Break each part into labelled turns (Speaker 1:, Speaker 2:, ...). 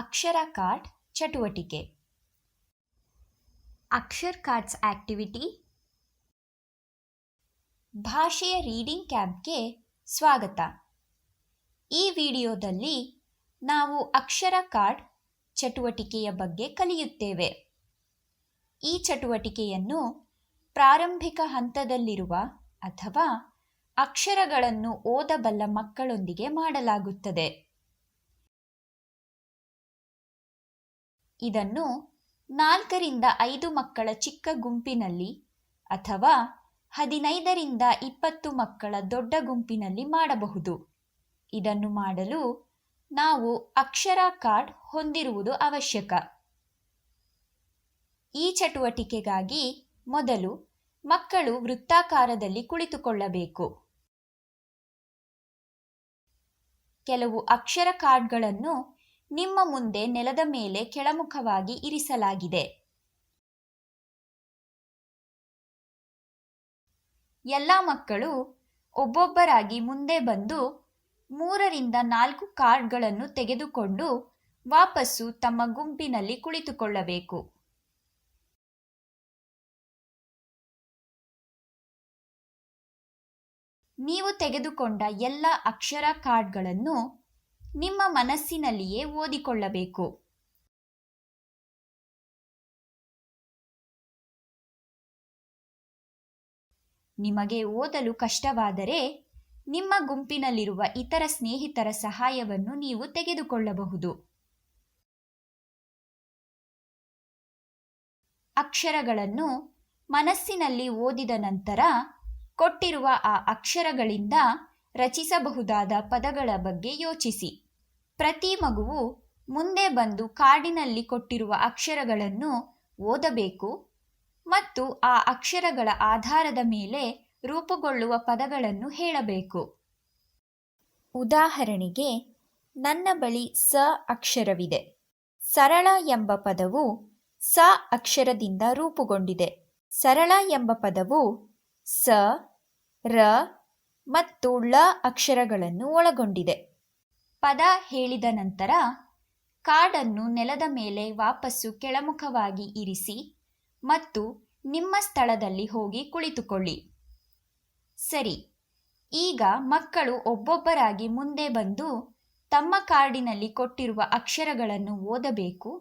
Speaker 1: ಅಕ್ಷರ card ಚಟುವಟಿಕೆ. ಅಕ್ಷರ್ cards activity. ಭಾಷೆಯ ರೀಡಿಂಗ್ ಕ್ಯಾಬ್ಗೆ ಸ್ವಾಗತ. ಈ ವಿಡಿಯೋದಲ್ಲಿ ನಾವು ಅಕ್ಷರ ಕಾರ್ಡ್ ಚಟುವಟಿಕೆಯ ಬಗ್ಗೆ ಕಲಿಯುತ್ತೇವೆ. ಈ ಚಟುವಟಿಕೆಯನ್ನು ಪ್ರಾರಂಭಿಕ ಹಂತದಲ್ಲಿರುವ ಅಥವಾ ಅಕ್ಷರಗಳನ್ನು ಓದಬಲ್ಲ ಮಕ್ಕಳೊಂದಿಗೆ ಮಾಡಲಾಗುತ್ತದೆ. ಇದನ್ನು ನಾಲ್ಕರಿಂದ ಐದು ಮಕ್ಕಳ ಚಿಕ್ಕ ಗುಂಪಿನಲ್ಲಿ ಅಥವಾ ಹದಿನೈದರಿಂದ ಇಪ್ಪತ್ತು ಮಕ್ಕಳ ದೊಡ್ಡ ಗುಂಪಿನಲ್ಲಿ ಮಾಡಬಹುದು. ಇದನ್ನು ಮಾಡಲು ನಾವು ಅಕ್ಷರ ಕಾರ್ಡ್ ಹೊಂದಿರುವುದು ಅವಶ್ಯಕ. ಈ ಚಟುವಟಿಕೆಗಾಗಿ ಮೊದಲು ಮಕ್ಕಳು ವೃತ್ತಾಕಾರದಲ್ಲಿ ಕುಳಿತುಕೊಳ್ಳಬೇಕು. ಕೆಲವು ಅಕ್ಷರ ಕಾರ್ಡ್ಗಳನ್ನು ನಿಮ್ಮ ಮುಂದೆ ನೆಲದ ಮೇಲೆ ಕೆಳಮುಖವಾಗಿ ಇರಿಸಲಾಗಿದೆ. ಎಲ್ಲ ಮಕ್ಕಳು ಒಬ್ಬೊಬ್ಬರಾಗಿ ಮುಂದೆ ಬಂದು ಮೂರರಿಂದ ನಾಲ್ಕು ಕಾರ್ಡ್ಗಳನ್ನು ತೆಗೆದುಕೊಂಡು ವಾಪಸ್ಸು ತಮ್ಮ ಗುಂಪಿನಲ್ಲಿ ಕುಳಿತುಕೊಳ್ಳಬೇಕು. ನೀವು ತೆಗೆದುಕೊಂಡ ಎಲ್ಲ ಅಕ್ಷರ ಕಾರ್ಡ್ಗಳನ್ನು ನಿಮ್ಮ ಮನಸ್ಸಿನಲ್ಲಿಯೇ ಓದಿಕೊಳ್ಳಬೇಕು. ನಿಮಗೆ ಓದಲು ಕಷ್ಟವಾದರೆ ನಿಮ್ಮ ಗುಂಪಿನಲ್ಲಿರುವ ಇತರ ಸ್ನೇಹಿತರ ಸಹಾಯವನ್ನು ನೀವು ತೆಗೆದುಕೊಳ್ಳಬಹುದು. ಅಕ್ಷರಗಳನ್ನು ಮನಸ್ಸಿನಲ್ಲಿ ಓದಿದ ನಂತರ ಕೊಟ್ಟಿರುವ ಆ ಅಕ್ಷರಗಳಿಂದ ರಚಿಸಬಹುದಾದ ಪದಗಳ ಬಗ್ಗೆ ಯೋಚಿಸಿ. ಪ್ರತಿ ಮಗುವು ಮುಂದೆ ಬಂದು ಕಾರ್ಡಿನಲ್ಲಿ ಕೊಟ್ಟಿರುವ ಅಕ್ಷರಗಳನ್ನು ಓದಬೇಕು ಮತ್ತು ಆ ಅಕ್ಷರಗಳ ಆಧಾರದ ಮೇಲೆ ರೂಪುಗೊಳ್ಳುವ ಪದಗಳನ್ನು ಹೇಳಬೇಕು. ಉದಾಹರಣೆಗೆ, ನನ್ನ ಬಳಿ ಸ ಅಕ್ಷರವಿದೆ. ಸರಳ ಎಂಬ ಪದವು ಸ ಅಕ್ಷರದಿಂದ ರೂಪುಗೊಂಡಿದೆ. ಸರಳ ಎಂಬ ಪದವು ಸ, ರ ಮತ್ತು ಳ ಅಕ್ಷರಗಳನ್ನು ಒಳಗೊಂಡಿದೆ. ಪದ ಹೇಳಿದ ನಂತರ ಕಾರ್ಡನ್ನು ನೆಲದ ಮೇಲೆ ವಾಪಸ್ಸು ಕೆಳಮುಖವಾಗಿ ಇರಿಸಿ ಮತ್ತು ನಿಮ್ಮ ಸ್ಥಳದಲ್ಲಿ ಹೋಗಿ ಕುಳಿತುಕೊಳ್ಳಿ. ಸರಿ, ಈಗ ಮಕ್ಕಳು ಒಬ್ಬೊಬ್ಬರಾಗಿ ಮುಂದೆ ಬಂದು ತಮ್ಮ ಕಾರ್ಡಿನಲ್ಲಿ ಕೊಟ್ಟಿರುವ ಅಕ್ಷರಗಳನ್ನು ಓದಬೇಕು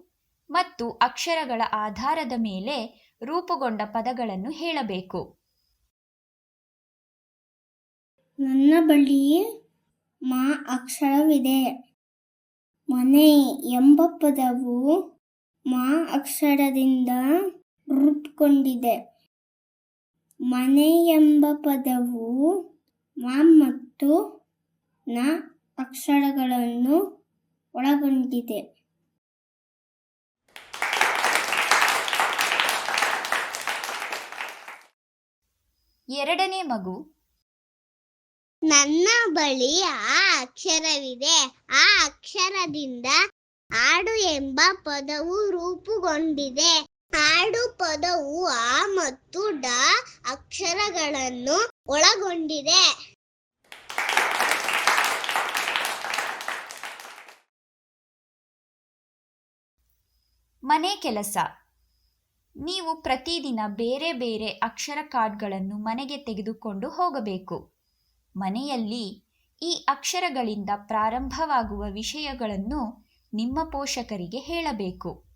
Speaker 1: ಮತ್ತು ಅಕ್ಷರಗಳ ಆಧಾರದ ಮೇಲೆ ರೂಪುಗೊಂಡ ಪದಗಳನ್ನು ಹೇಳಬೇಕು.
Speaker 2: ನನ್ನ ಬಳಿ ಮಾ ಅಕ್ಷರವಿದೆ. ಮನೆ ಎಂಬ ಪದವು ಮಾ ಅಕ್ಷರದಿಂದ ರೂಪುಗೊಂಡಿದೆ. ಮನೆ ಎಂಬ ಪದವು ಮಾ ಮತ್ತು ನ ಅಕ್ಷರಗಳನ್ನು ಒಳಗೊಂಡಿದೆ.
Speaker 1: ಎರಡನೇ ಮಗು
Speaker 3: ನನ್ನ ಬಳಿ ಆ ಅಕ್ಷರವಿದೆ. ಆ ಅಕ್ಷರದಿಂದ ಆಡು ಎಂಬ ಪದವು ರೂಪುಗೊಂಡಿದೆ. ಆಡು ಪದವು ಆ ಮತ್ತು ಡ ಅಕ್ಷರಗಳನ್ನು ಒಳಗೊಂಡಿದೆ.
Speaker 1: ಮನೆ ಕೆಲಸ. ನೀವು ಪ್ರತಿದಿನ ಬೇರೆ ಬೇರೆ ಅಕ್ಷರ ಕಾರ್ಡ್ಗಳನ್ನು ಮನೆಗೆ ತೆಗೆದುಕೊಂಡು ಹೋಗಬೇಕು. ಮನೆಯಲ್ಲಿ ಈ ಅಕ್ಷರಗಳಿಂದ ಪ್ರಾರಂಭವಾಗುವ ವಿಷಯಗಳನ್ನು ನಿಮ್ಮ ಪೋಷಕರಿಗೆ ಹೇಳಬೇಕು.